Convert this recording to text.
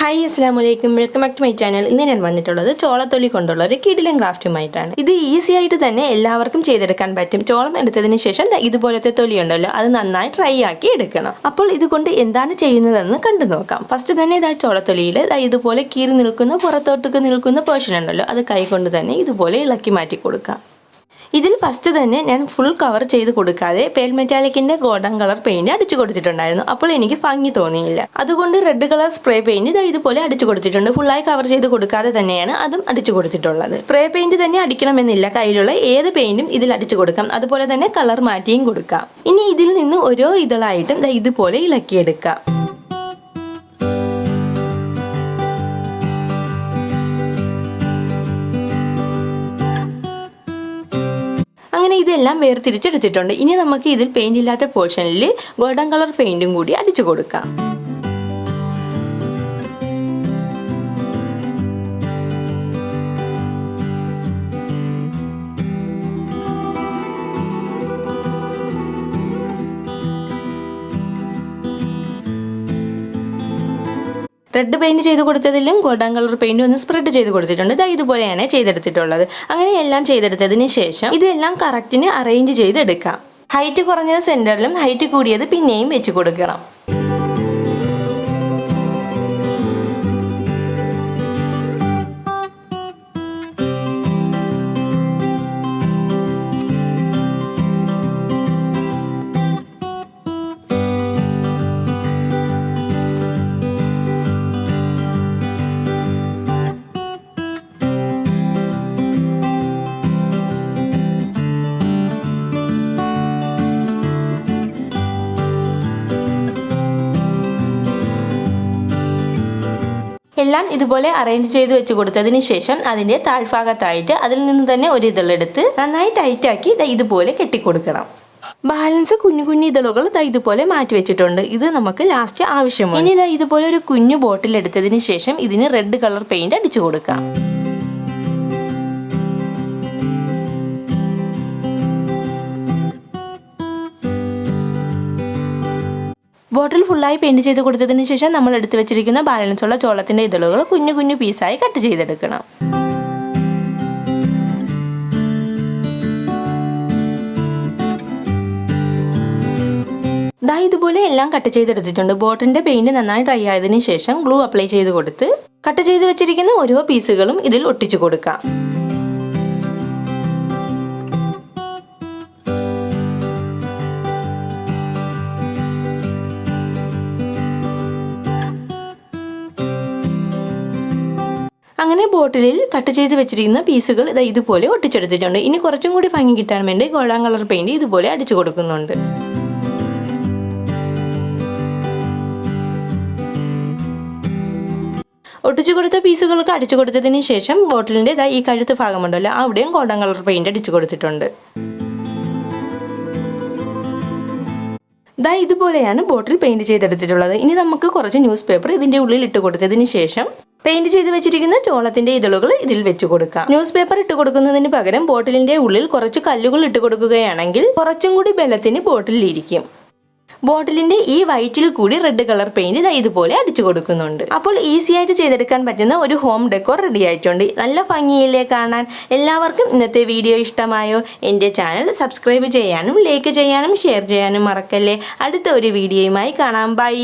Hi അസ്സാം വലൈക്കും welcome back to my channel ഇന്ന് ഞാൻ വന്നിട്ടുള്ളത് ചോളത്തൊലി കൊണ്ടുള്ള ഒരു കിടിലൻ ക്രാഫ്റ്റുമായിട്ടാണ്. ഇത് ഈസി ആയിട്ട് തന്നെ എല്ലാവർക്കും ചെയ്തെടുക്കാൻ പറ്റും. ചോളം എടുത്തതിന് ശേഷം ഇതുപോലത്തെ തൊലി ഉണ്ടല്ലോ അത് നന്നായി ട്രൈ ആക്കി എടുക്കണം. അപ്പോൾ ഇതുകൊണ്ട് എന്താണ് ചെയ്യുന്നതെന്ന് കണ്ടു നോക്കാം. ഫസ്റ്റ് തന്നെ ഇതാ ചോളത്തൊലിയിൽ ഇതുപോലെ കീറി നിൽക്കുന്ന പുറത്തോട്ടേക്ക് നിൽക്കുന്ന പോർഷൻ ഉണ്ടല്ലോ അത് കൈകൊണ്ട് തന്നെ ഇതുപോലെ ഇളക്കി മാറ്റി കൊടുക്കാം. ഇതിൽ ഫസ്റ്റ് തന്നെ ഞാൻ ഫുൾ കവർ ചെയ്ത് കൊടുക്കാതെ പേൽ മെറ്റാലിക്കിന്റെ ഗോൾഡൻ കളർ പെയിന്റ് അടിച്ചു കൊടുത്തിട്ടുണ്ടായിരുന്നു. അപ്പോൾ എനിക്ക് ഭംഗി തോന്നിയില്ല. അതുകൊണ്ട് റെഡ് കളർ സ്പ്രേ പെയിന്റ് ഇതാ ഇതുപോലെ അടിച്ചു കൊടുത്തിട്ടുണ്ട്. ഫുള്ളായി കവർ ചെയ്ത് കൊടുക്കാതെ തന്നെയാണ് അതും അടിച്ചു കൊടുത്തിട്ടുള്ളത്. സ്പ്രേ പെയിന്റ് തന്നെ അടിക്കണമെന്നില്ല. കയ്യിലുള്ള ഏത് പെയിന്റും ഇതിൽ അടിച്ചു കൊടുക്കാം. അതുപോലെ തന്നെ കളർ മാറ്റിയും കൊടുക്കാം. ഇനി ഇതിൽ നിന്ന് ഓരോ ഇതളായിട്ടും ഇതുപോലെ ഇളക്കിയെടുക്കാം. ഇതെല്ലാം വേർതിരിച്ചെടുത്തിട്ടുണ്ട്. ഇനി നമുക്ക് ഇതിൽ പെയിന്റ് ഇല്ലാത്ത പോർഷനിൽ ഗോൾഡൻ കളർ പെയിന്റും കൂടി അടിച്ചു കൊടുക്കാം. റെഡ് പെയിന്റ് ചെയ്ത് കൊടുത്തതിലും ഗോൾഡൻ കളർ പെയിന്റ് ഒന്ന് സ്പ്രെഡ് ചെയ്ത് കൊടുത്തിട്ടുണ്ട്. ഇതാ ഇതുപോലെയാണ് ചെയ്തെടുത്തിട്ടുള്ളത്. അങ്ങനെ എല്ലാം ചെയ്തെടുത്തതിന് ശേഷം ഇതെല്ലാം കറക്റ്റിന് അറേഞ്ച് ചെയ്തെടുക്കാം. ഹൈറ്റ് കുറഞ്ഞത് സെന്ററിലും ഹൈറ്റ് കൂടിയത് പിന്നെയും വെച്ച് കൊടുക്കണം. എല്ലാം ഇതുപോലെ അറേഞ്ച് ചെയ്ത് വെച്ച് കൊടുത്തതിന് ശേഷം അതിന്റെ താഴ്ഭാഗത്തായിട്ട് അതിൽ നിന്ന് തന്നെ ഒരു ഇതളെടുത്ത് നന്നായി ടൈറ്റാക്കി ഇതുപോലെ കെട്ടിക്കൊടുക്കണം. ബാലൻസ് കുഞ്ഞു കുഞ്ഞു ഇതളുകൾ ദാ ഇതുപോലെ മാറ്റി വെച്ചിട്ടുണ്ട്. ഇത് നമുക്ക് ലാസ്റ്റ് ആവശ്യമാണ്. ഇനി ഇതാ ഇതുപോലെ ഒരു കുഞ്ഞു ബോട്ടിൽ എടുത്തതിന് ശേഷം ഇതിന് റെഡ് കളർ പെയിന്റ് അടിച്ചു കൊടുക്കാം. ബോട്ടിൽ ഫുള്ളായി പെയിന്റ് ചെയ്ത് കൊടുത്തതിന് ശേഷം നമ്മൾ എടുത്തു വെച്ചിരിക്കുന്ന ബാലൻസ് ഉള്ള ചോളത്തിന്റെ ഇതളുകൾ കുഞ്ഞു കുഞ്ഞു പീസായി കട്ട് ചെയ്തെടുക്കണം. ദാ ഇതുപോലെ എല്ലാം കട്ട് ചെയ്തെടുത്തിട്ടുണ്ട്. ബോട്ടിന്റെ പെയിന്റ് നന്നായി ഡ്രൈ ആയതിനു ശേഷം ഗ്ലൂ അപ്ലൈ ചെയ്ത് കൊടുത്ത് കട്ട് ചെയ്ത് വെച്ചിരിക്കുന്ന ഓരോ പീസുകളും ഇതിൽ ഒട്ടിച്ചു കൊടുക്കാം. അങ്ങനെ ബോട്ടിലിൽ കട്ട് ചെയ്ത് വെച്ചിരിക്കുന്ന പീസുകൾ ഇതാ ഇതുപോലെ ഒട്ടിച്ചെടുത്തിട്ടുണ്ട്. ഇനി കുറച്ചും കൂടി ഭംഗി കിട്ടാൻ വേണ്ടി ഗോൾഡൻ കളർ പെയിന്റ് ഇതുപോലെ അടിച്ചു കൊടുക്കുന്നുണ്ട്. ഒട്ടിച്ചു കൊടുത്ത പീസുകൾക്ക് അടിച്ചു കൊടുത്തതിന് ശേഷം ബോട്ടിലിന്റെ ഇതാ ഈ കഴുത്ത് ഭാഗമുണ്ടല്ലോ അവിടെയും ഗോൾഡൻ കളർ പെയിന്റ് അടിച്ചു കൊടുത്തിട്ടുണ്ട്. ദാ ഇതുപോലെയാണ് ബോട്ടിൽ പെയിന്റ് ചെയ്തെടുത്തിട്ടുള്ളത്. ഇനി നമുക്ക് കുറച്ച് ന്യൂസ് പേപ്പർ ഇതിന്റെ ഉള്ളിൽ ഇട്ട് കൊടുത്തതിന് ശേഷം പെയിന്റ് ചെയ്ത് വെച്ചിരിക്കുന്ന ചോളത്തിന്റെ ഇതളുകൾ ഇതിൽ വെച്ച് കൊടുക്കാം. ന്യൂസ് പേപ്പർ ഇട്ട് കൊടുക്കുന്നതിന് പകരം ബോട്ടിലിന്റെ ഉള്ളിൽ കുറച്ച് കല്ലുകൾ ഇട്ട് കൊടുക്കുകയാണെങ്കിൽ കുറച്ചും കൂടി ബലത്തിന് ബോട്ടിലിൽ ഇരിക്കും. ബോട്ടിലിന്റെ ഈ വൈറ്റിൽ കൂടി റെഡ് കളർ പെയിന്റ് ഇതാ ഇതുപോലെ അടിച്ചു കൊടുക്കുന്നുണ്ട്. അപ്പോൾ ഈസി ആയിട്ട് ചെയ്തെടുക്കാൻ പറ്റുന്ന ഒരു ഹോം ഡെക്കോർ റെഡി ആയിട്ടുണ്ട്. നല്ല ഭംഗിയില്ലേ കാണാൻ? എല്ലാവർക്കും ഇന്നത്തെ വീഡിയോ ഇഷ്ടമായോ? എന്റെ ചാനൽ സബ്സ്ക്രൈബ് ചെയ്യാനും ലൈക്ക് ചെയ്യാനും ഷെയർ ചെയ്യാനും മറക്കല്ലേ? അടുത്ത ഒരു വീഡിയോയുമായി കാണാം. ബൈ